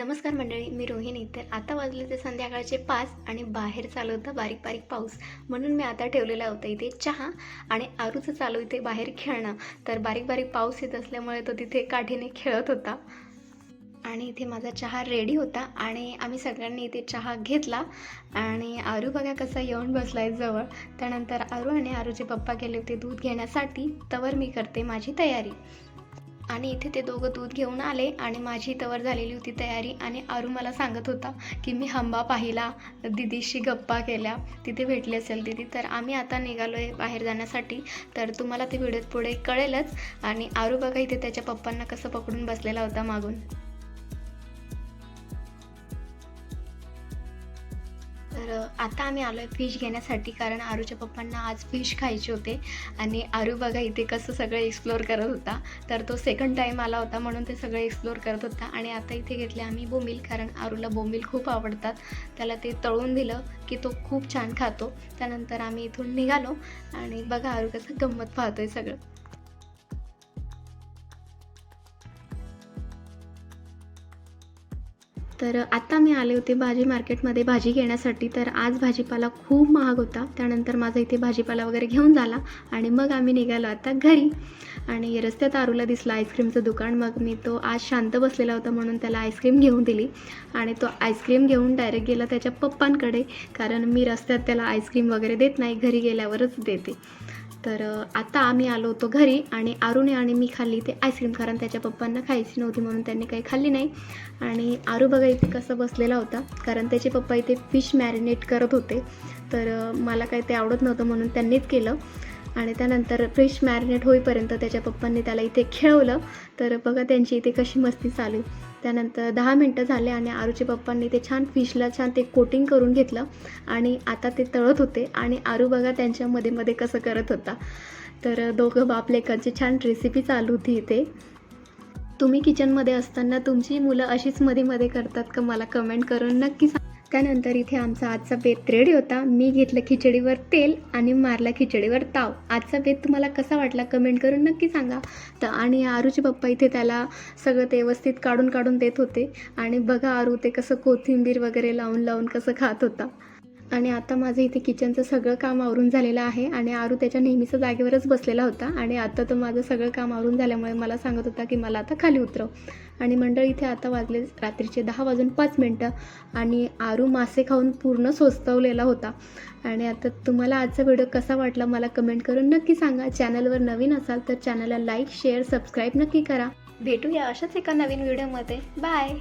नमस्कार मंडळी मी रोहिणी. तर आता वाजले ते संध्याकाळचे पाच आणि बाहेर चालू होता बारीक बारीक पाऊस. म्हणून मी आता ठेवलेला होता इथे चहा आणि आरूचं चालू इथे बाहेर खेळणं. तर बारीक बारीक पाऊस येत असल्यामुळे तो तिथे काठीने खेळत होता. आणि इथे माझा चहा रेडी होता आणि आम्ही सगळ्यांनी इथे चहा घेतला. आणि आरू बघा कसा येऊन बसला आहे जवळ. त्यानंतर आरू आणि आरूचे पप्पा गेले होते दूध घेण्यासाठी. तवर मी करते माझी तयारी. आणि इथे ते दोघं दूध घेऊन आले आणि माझी तवर झालेली होती तयारी आणि अरू मला सांगत होता की मी हंबा पाहिला दिदीशी गप्पा केल्या तिथे भेटली असेल दिदी तर आम्ही आता निघालो आहे बाहेर जाण्यासाठी. तर तुम्हाला ते व्हिडिओत पुढे कळेलच. आणि आरू बघा इथे त्याच्या पप्पांना कसं पकडून बसलेला होता मागून. तर आता आम्ही आलो आहे फिश घेण्यासाठी कारण आरूच्या पप्पांना आज फिश खायचे होते. आणि आरू बघा इथे कसं सगळं एक्सप्लोअर करत होता. तर तो सेकंड टाईम आला होता म्हणून ते सगळं एक्सप्लोअर करत होता. आणि आता इथे घेतले आम्ही बोंबील कारण आरूला बोंबील खूप आवडतात. त्याला ते तळून दिलं की तो खूप छान खातो. त्यानंतर आम्ही इथून निघालो. आणि बघा आरू कसं गंमत पाहतोय सगळं. तर आता मी आले होते भाजी मार्केटमध्ये भाजी घेण्यासाठी. तर आज भाजीपाला खूप महाग होता. त्यानंतर माझा इथे भाजीपाला वगैरे घेऊन झाला आणि मग आम्ही निघालो आता घरी. आणि रस्त्यात आरूला दिसला आईस्क्रीमचं दुकान. मग मी तो आज शांत बसलेला होता म्हणून त्याला आईस्क्रीम घेऊन दिली. आणि तो आईस्क्रीम घेऊन डायरेक्ट गेला त्याच्या पप्पांकडे. कारण मी रस्त्यात त्याला आईस्क्रीम वगैरे देत नाही घरी गेल्यावरच देते. तर आता आम्ही आलो होतो घरी आणि आरूने आणि मी खाल्ली ते आईस्क्रीम कारण त्याच्या पप्पांना खायची नव्हती म्हणून त्यांनी काही खाल्ली नाही. आणि आरू बघा इथे कसं बसलेला होता कारण त्याचे पप्पा इथे फिश मॅरिनेट करत होते. तर मला काही ते आवडत नव्हतं म्हणून त्यांनीच केलं. आणि त्यानंतर फिश मॅरिनेट होईपर्यंत त्याच्या पप्पांनी त्याला इथे खेळवलं. तर बघा त्यांची इथे कशी मस्ती चालू त्यानंतर दहा मिनटं झाले आणि आरूच्या पप्पांनी ते छान फिशला छान ते कोटिंग करून घेतलं. आणि आता ते तळत होते आणि आरू बघा त्यांच्या मध्ये मध्ये कसं करत होता. तर दोघं बापलेकांची छान रेसिपी चालू होती इथे. तुम्ही किचनमध्ये असताना तुमची मुलं अशीच मध्ये मध्ये करतात का? मला कमेंट करून नक्की सांगा. त्यानंतर इथे आमचा आजचा बेत रेडी होता. मी घेतलं खिचडीवर तेल आणि मारला खिचडीवर ताव. आजचा बेत तुम्हाला कसा वाटला कमेंट करून नक्की सांगा. तर आणि आरूचे पप्पा इथे त्याला सगळं ते व्यवस्थित काढून काढून देत होते. आणि बघा आरू ते कसं कोथिंबीर वगैरे लावून लावून कसं खात होता. आणि आता माझं इथे किचनचं सगळं काम आवरून झालेलं आहे आणि आरू त्याच्या नेहमीच्या जागेवरच बसलेला होता आणि आता तो माझं सगळं काम आवरून झाल्यामुळे मला सांगत होता की मला आता खाली उतरव. आणि मंडळ इथे आता वाजले रात्रीचे दहा वाजून पाच मिनटं आणि आरू मासे खाऊन पूर्ण सोस्तवलेला होता. आणि आता तुम्हाला आजचा व्हिडिओ कसा वाटला मला कमेंट करून नक्की सांगा. चॅनलवर नवीन असाल तर चॅनलला लाईक शेअर सबस्क्राईब नक्की करा. भेटूया अशाच एका नवीन व्हिडिओमध्ये. बाय!